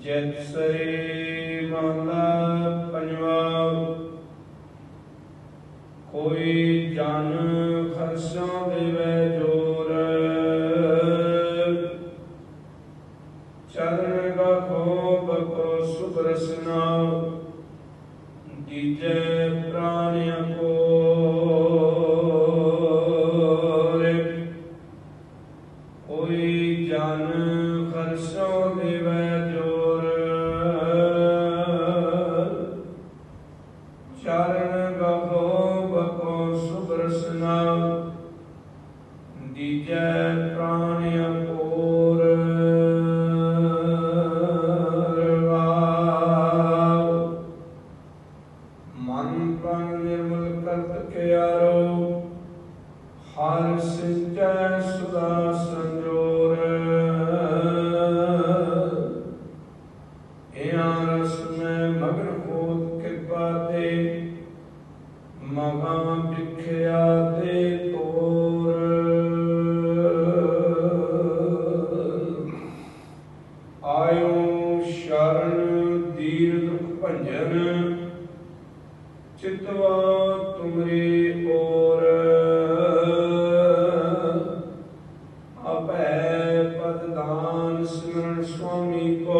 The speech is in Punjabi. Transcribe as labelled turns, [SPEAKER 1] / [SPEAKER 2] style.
[SPEAKER 1] ਜੈਤ ਸਰੇ ਮਹਲਾ ਪੰਜਵਾ ਕੋਈ ਜਨ ਖਰਸਾਂ ਦੇਵੈ ਜੋਰ। ਚਰਨ ਗਖੋ ਬਕੋ ਸੁਬਰਸਨਾ ਦੀਜੈ ਪ੍ਰਾਣਿਆ ਕੋਈ ਜਨ ਖਰਸੋਂ ਦੇਵੈ ਜੋਰ। ਚਰਨ ਗਖੋ ਬਕੋ ਸੁਬਰਸਨਾ ਦੀਜੈ ਪ੍ਰਾਣਿ ਅਪੂਰ। ਮਨ ਪ੍ਰਾਣ ਨਿਰਮਲ ਕਰਤ ਕਿਆਰੋ, ਹਰ ਸਿੰਚੈ ਸੁਦਾ ਇਆਂ ਰਸ ਮੈਂ ਮਗਨ ਹੋਤ ਕਿਰਪਾ ਤੇ, ਮਹਾ ਵਿਖਿਆ ਤੇ ਤੋਰ। ਆਇਓ ਸ਼ਰਨ ਦੀਰ ਦੁਖ ਭੰਜਨ, ਚਿਤਵਾ ਤੁਮਰੀ ਓਰ ਆਪੈ ਪਦ ਸਿਮਰਨ ਸੁਆਮੀ ਕੋ